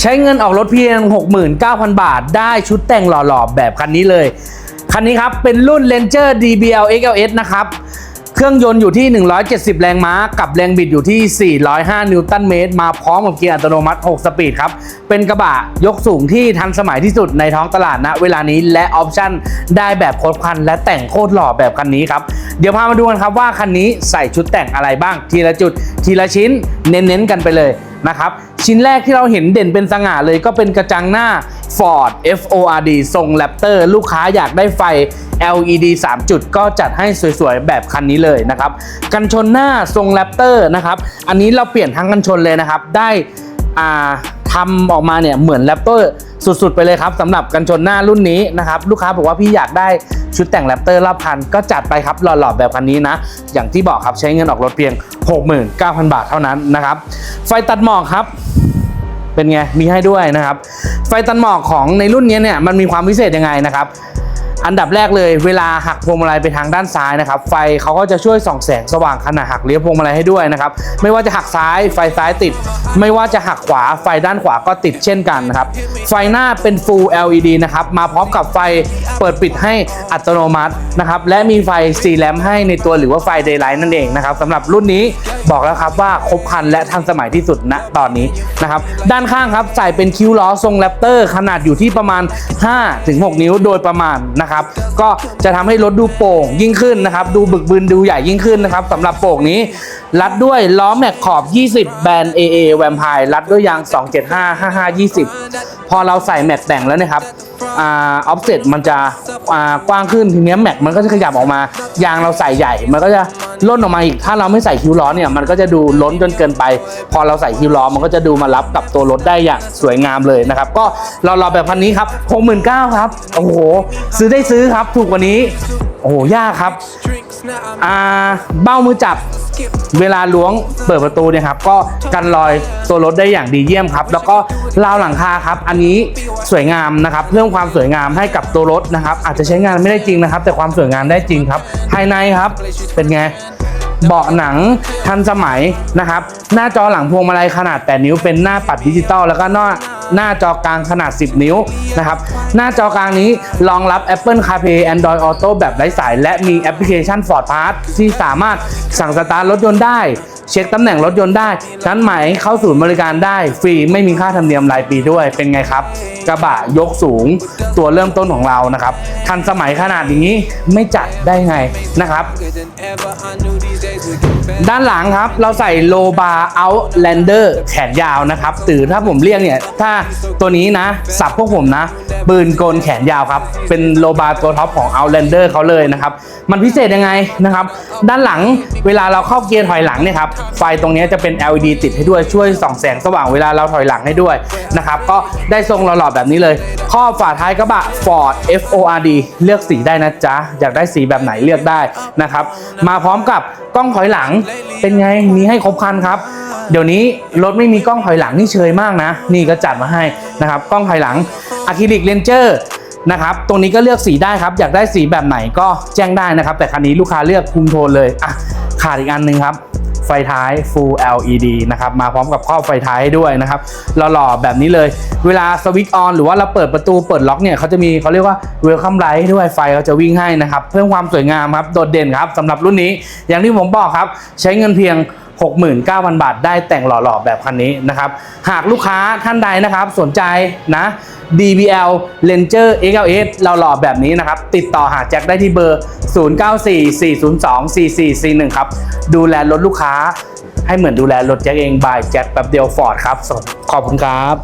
ใช้เงินออกรถเพียง 69,000 บาท ได้ชุดแต่งหล่อๆ แบบคันนี้เลย คันนี้ครับ เป็นรุ่น Ranger DBL XLS นะครับ เครื่องยนต์อยู่ที่ 170 แรงม้า กับแรงบิดอยู่ที่ 405 นิวตันเมตร มาพร้อมกับเกียร์อัตโนมัติ 6 สปีดครับ เป็นกระบะยกสูงที่ทันสมัยที่สุดในท้องตลาดณเวลานี้และออปชั่นได้แบบครบคัน และแต่งโคตรหล่อแบบคันนี้ครับเดี๋ยวพามาดูกันครับว่าคันนี้ใส่ชุดแต่งอะไรบ้าง ทีละจุดทีละชิ้น เน้นๆกันไปเลย นะครับชิ้นแรกที่เราเห็นเด่นเป็นสง่าเลยก็เป็นกระจังหน้า Ford FORD ทรง Raptor ลูกค้าอยากได้ไฟ LED 3 จุดก็จัดให้สวยๆ แบบคันนี้เลยนะครับกันชนหน้าทรง Raptor นะครับอันนี้เราเปลี่ยนทั้งกันชนเลยนะครับ ได้ทำออกมาเนี่ยเหมือน Raptor สุดๆ ไปเลยครับสำหรับกันชนหน้ารุ่นนี้นะครับลูกค้าบอกว่าพี่อยากได้ชุดแต่ง Raptor รอบคันก็จัดไปครับหล่อๆแบบคันนี้นะ อย่างที่บอกครับใช้เงินออกรถเพียง 69,000 บาทเท่านั้นนะครับ ไฟตัดหมอกครับเป็นไงมีให้ด้วยนะครับ ไฟตัดหมอกของในรุ่นนี้เนี่ยมันมีความพิเศษยังไงนะครับอันดับแรกเลยเวลาหักพวงมาลัยไปทางด้านซ้ายนะครับ ไฟเขาก็จะช่วยส่องแสงสว่างขณะหักเลี้ยวพวงมาลัยให้ด้วยนะครับ ไม่ว่าจะหักซ้ายไฟซ้ายติด ไม่ว่าจะหักขวาไฟด้านขวาก็ติดเช่นกันนะครับ ไฟหน้าเป็น Full LED นะครับ มาพร้อมกับไฟเปิดปิดให้อัตโนมัตินะครับ และมีไฟสีแลมให้ในตัวหรือว่าไฟ Daylight นั่นเองนะครับสำหรับรุ่นนี้บอกแล้วครับว่าครบครันและทันสมัยที่สุดณตอนนี้นะครับ ด้านข้างครับใส่เป็นคิ้วล้อทรงแรปเตอร์ขนาดอยู่ที่ประมาณ 5-6 นิ้วโดยประมาณนะครับ ก็จะทำให้รถดูโป่งยิ่งขึ้นนะครับ ดูบึกบึนดูใหญ่ยิ่งขึ้นนะครับสำหรับโป่งนี้รัดด้วยล้อแม็กขอบ 20 แบรนด์ AA แวมไพร์รัดด้วยยาง 275 55 20 พอเราใส่แม็กแต่งแล้วนะครับออฟเซ็ตมันจะกว้างขึ้นทีนี้แม็กมันก็จะขยับออกมา ยางเราใส่ใหญ่ มันก็จะล่นออกมาอีก ถ้าเราไม่ใส่คิ้วล้อเนี่ย มันก็จะดูล้นจนเกินไป พอเราใส่คิ้วล้อ มันก็จะดูมารับกับตัวรถได้อย่างสวยงามเลยนะครับ ก็เรารอแบบพันนี้ครับ69,000ครับ โอ้โห ซื้อได้ซื้อครับ ถูกกว่านี้ โอ้โห ยากครับ อ่าเบ้ามือจับเวลาล้วงเปิดประตูเนี่ยครับก็กันรอยตัวรถได้อย่างดีเยี่ยมครับ แล้วก็ราวหลังคาครับ อันนี้สวยงามนะครับเพิ่มความสวยงามให้กับตัวรถนะครับ อาจจะใช้งานไม่ได้จริงนะครับ แต่ความสวยงามได้จริงครับ ภายในครับเป็นไงเบาะหนังทันสมัยนะครับ หน้าจอหลังพวงมาลัยขนาด 8 นิ้วเป็นหน้าปัดดิจิตอลแล้วก็หน้า หน้าจอกลางขนาด 10 นิ้วนะครับ หน้าจอกลางนี้รองรับ Apple CarPlay Android Auto แบบไร้สาย และมีแอปพลิเคชัน Ford Pass ที่สามารถสั่งสตาร์ทรถยนต์ได้ เช็คตำแหน่งรถยนต์ได้ ชั้นไหมเข้าศูนย์บริการได้ ฟรีไม่มีค่าธรรมเนียมรายปีด้วยเป็นไงครับ กระบะยกสูงตัวเริ่มต้นของเรานะครับ ทันสมัยขนาดนี้ไม่จัดได้ไงนะครับ ด้านหลังครับเราใส่โลบาเอาแลนเดอร์แขนยาวนะครับหรือถ้าผมเรียกเนี่ยถ้าตัวนี้นะสับพวกผมนะปืนกลแขนยาวครับ เป็นโลบาตัวท็อปของ Outlander เขาเลยนะครับ มันพิเศษยังไงนะครับ ด้านหลังเวลาเราเข้าเกียร์ถอยหลังเนี่ยครับไฟตรงนี้จะเป็น LED ติดให้ด้วยช่วยส่องแสงสว่างเวลาเราถอยหลังให้ด้วยนะครับก็ได้ทรงหล่อๆแบบนี้เลยครอฝาท้ายกระบะ Ford FORD เลือกสีได้นะจ๊ะ อยากได้สีแบบไหนเลือกได้นะครับ มาพร้อมกับกล้องถอยหลังเป็นไงมีให้ครบครันครับเดี๋ยวนี้รถไม่มีกล้องถอยหลังนี่เชยมากนะ นี่ก็จัดมาให้นะครับกล้องถอยหลังอะคริลิกเลนเจอร์นะครับตรงนี้ก็เลือกสีได้ครับ อยากได้สีแบบไหนก็แจ้งได้นะครับ แต่คันนี้ลูกค้าเลือกคุมโทนเลยอะขาดอีกอันหนึงครับ ไฟท้าย Full LED นะครับมาพร้อมกับครอบไฟท้ายให้ด้วยนะครับหล่อๆแบบนี้เลย เวลาสวิตช์ออนหรือว่าเราเปิดประตูเปิดล็อกเนี่ยเขาจะมีเขาเรียกว่า Welcome Light ด้วยไฟเขาจะวิ่งให้นะครับเพิ่มความสวยงามครับโดดเด่นครับสำหรับรุ่นนี้ อย่างที่ผมบอกครับ ใช้เงินเพียง 69,000 บาท ได้แต่งหล่อๆแบบคันนี้นะครับ หากลูกค้าท่านใดนะครับสนใจนะ DBL Ranger XLS เราหล่อแบบนี้นะครับ ติดต่อหาแจ็คได้ที่เบอร์ 0944024441 ครับ ดูแลรถลูกค้าให้เหมือนดูแลรถแจ็คเองบายแจ็คแบบเดียวฟอร์ดครับ ขอบคุณครับ